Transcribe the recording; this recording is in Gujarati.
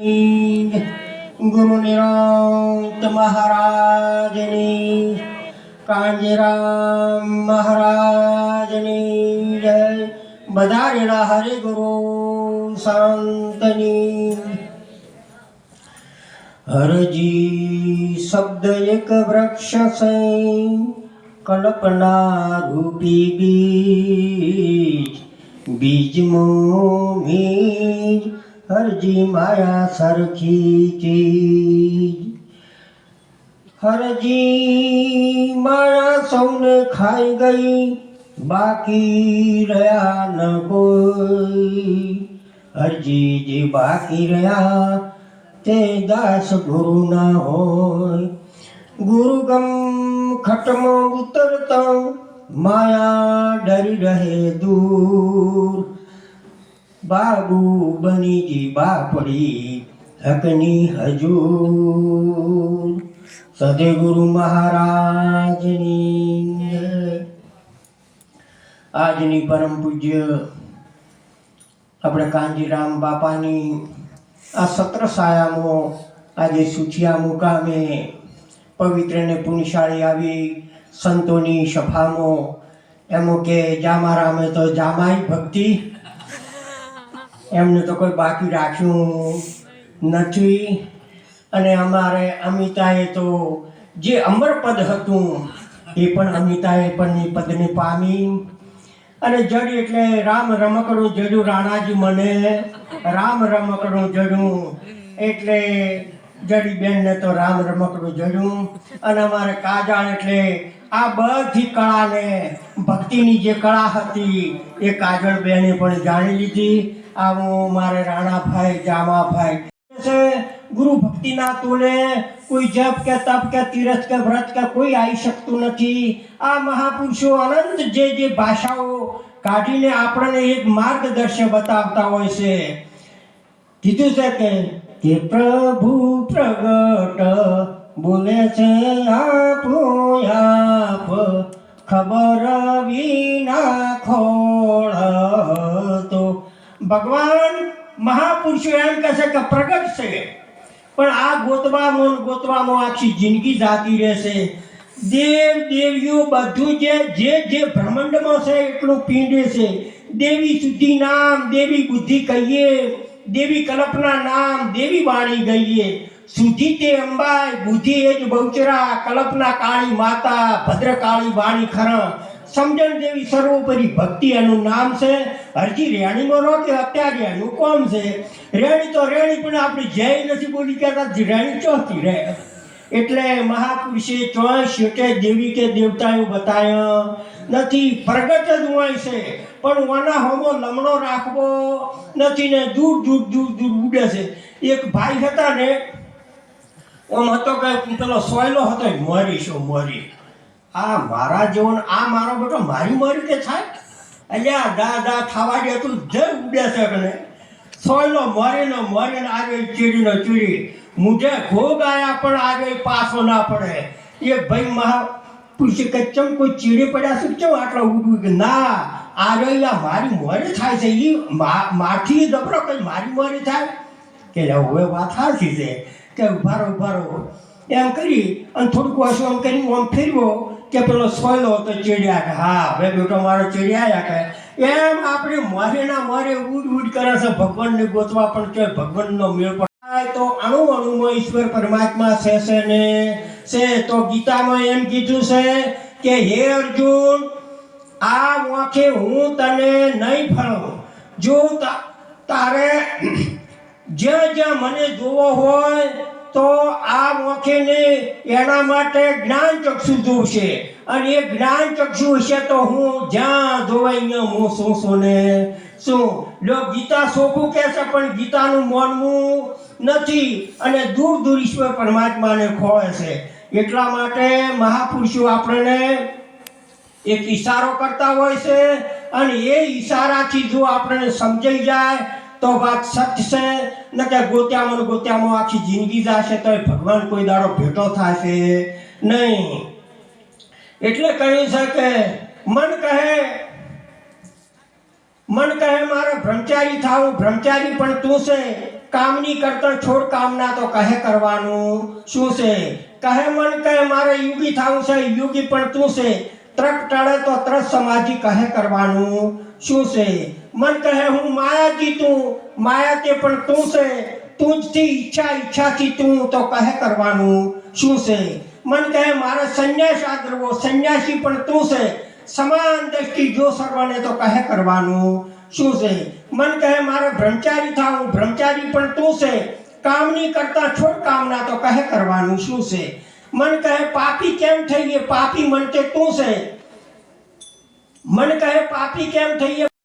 ગુરુ નિરંત મહારાજની, કાંજીરામ મહારાજની જય. બધારેલા હરે ગુરુ શાંતની હરજી શબ્દ એક વૃક્ષ કલ્પના રૂપી બીજ. બીજમો બીજ હરજી માયા સરખી ચીજ. હરજી માયા સૌને ખાઈ ગઈ, બાકી રહ્યા ન કોઈ. હરજી જે બાકી રહ્યા, તે દાસ ગુરુ ના હોય. ગુરુ ગમ ખટમો ઉતરતા, માયા ડરી રહે દૂર. બાબુ બનીજી બાપડી હકની હજૂર. સદગુરુ મહારાજની આજની પરમ પૂજ્ય આપણે કાંજીરામ બાપાની આ સત્ર સાયામો આજે સુચિયા મુકામે પવિત્ર ને પુણ્યશાળી આવી સંતોની સભામાં. એમો કે જામારામે તો જામાઈ ભક્તિ એમને તો કોઈ બાકી રાખ્યું નથી. અને અમારે અમિતાએ તો જે અમરપદ હતું, એ પણ અમિતાએ પણ પદને પામી. અને જડ એટલે રામ રમકડું જડું રાણાજી મને. રામ રમકડું જડું એટલે જડી બેનને તો રામ રમકડું જડું અને અમારે કાજાળ એટલે આ બધી કળાને ભક્તિની જે કળા હતી, એ કાજળ બેને પણ જાણી લીધી. આવું મારે રાણાભાઈ, જામાભાઈ. છે, ગુરુ ભક્તિના તોલે કોઈ જપ કે તપ કે તીરથ કે વ્રત કે કોઈ આવી શકતું નથી. આ મહાપુરુષો અનંત જે જે ભાષાઓ કાઢીને આપણને એક માર્ગદર્શન બતાવતા હોય છે. કીધું છે કે કે પ્રભુ પ્રગટ બોલે છે આપો આપ, ખબર વિના ખોળ ભગવાન મહાપુરુષો એમ કહે છે કે પ્રગટ છે. પણ આ ગોતવામાં ગોતવામાં આખી જિંદગી જાતી રહેશે. દેવ, દેવીઓ બધું જે જે જે બ્રહ્માંડમાં છે એટલું પીંડે છે. દેવી સુધી નામ, દેવી બુદ્ધિ કહીએ. દેવી કલ્પના નામ, દેવી વાણી ગઈએ સુધી તે અંબાય, બુદ્ધિ એ જ બહુચરા, કલ્પના કાળી માતા, ભદ્રકાળી વાણી ખરણ. સમજણ દેવી સર્વોપરી ભક્તિ એનું નામ છે. હરજી રેણીમાં રહો કે અત્યારે એનું કોમ છે. રેણી તો રેણી, પણ આપણે જય નથી બોલી કહેતા. રેણી ચોથી રહે. એટલે મહાપુરુષે ચોય કે દેવી કે દેવતાઓ બતાવ્યા નથી, પ્રગટ જ હોય છે. પણ ઓના હોમો લમણો રાખવો નથી ને દૂર દૂર દૂર દૂર ઉડે છે. એક ભાઈ હતા ને ઓમ હતો કે પેલો સોયલો હતો મરી મોરી મરી. આ મારા જીવન, આ મારો બેટો મારી મારી કે થાય? અલ્યા દા દા ખાવા દે તું જે ઉડે છે કને. સોયલો મરે મરીને આવે ચીડીનો ચીડી. મુજે ભોગ આયા પણ આગળ પાછો ના પડે. એ ભાઈ મહા પૂછી કે, ચમ કોઈ ચીડી પડ્યા શું ચમ આટલા ઉડવું કે? ના આ મારી મોરી થાય છે. એ માઠી દબરો કઈ મારી મોરી થાય? કે હવે વાત સાચી છે. કે ઉભારો ઉભારો એમ કરી, અને થોડુંક વાસું આમ કરી, આમ ફેરવો. કે પેલો સોયલો હતો ચીડિયા કે, હા બે બેટો મારો ચીડિયા કે. એમ આપણે મારે ના મારે ઉડ ઉડ કરે છે, ભગવાનને ગોતવા પણ છે ભગવાનનો મેળ પણ તો અણુ અણુમાં ઈશ્વર પરમાત્મા છે છે ને? છે, તો ગીતામાં એમ કીધું છે કે, હે અર્જુન, આ વાંખે હું તને નહીં ફળું જો તારે, જ્યાં જ્યાં મને જોવો હોય તો આ મોખેને એના માટે જ્ઞાન ચક્ષુ જોશે. અને એ જ્ઞાન ચક્ષુ હશે તો હું જ્યાં જોવાય અહીંયા હું શું શું ને શું? લો, ગીતા સોખું કહે છે, પણ ગીતાનું મોનવું નથી અને દૂર દૂર ઈશ્વર પરમાત્માને ખોળે છે. એટલા માટે મહાપુરુષો આપણને એક ઈશારો કરતા હોય છે અને એ ઈશારાથી જો આપણને સમજાઈ જાય તો વાત સત્ય છે? ને કે ગોત્યામાં ગોત્યામાં આખી જિંદગી જશે તો ભગવાન કોઈ દાડો ભેટો થશે નહીં. એટલે કહ્યું છે કે, મન કહે મન કહે મારે બ્રહ્મચારી થાવું, બ્રહ્મચારી પણ તું છે. કામની કરતા છોડ કામના તો કહે કરવાનું. શું છે? કહે મન કહે મારે યુગી થવું છે, યુગી પણ તું છે. ત્રક ટળે તો ત્રસ સમાજી કહે કરવાનું? શું છે? મન કહે, હું માયા જીતું માયા તે પણ તું છે. તું જ થી ઈચ્છા ઈચ્છાથી તું તો કહે કરવાનું. શું છે? મન કહે, મારે સંન્યાસ આદરવો. સંન્યાસી પણ તું છે. સમાન દ્રષ્ટિ જો સર્વને તો કહે કરવાનું. શું છે? મન કહે, મારે બ્રહ્મચારી થાવું. બ્રહ્મચારી પણ તું છે. કામની કરતા છોડ કામના તો કહે કરવાનું. શું છે? મન કહે, પાપી કેમ થઈ ગયે પાપી મન કે તું છે. મન કહે, પાપી કેમ થઈએ?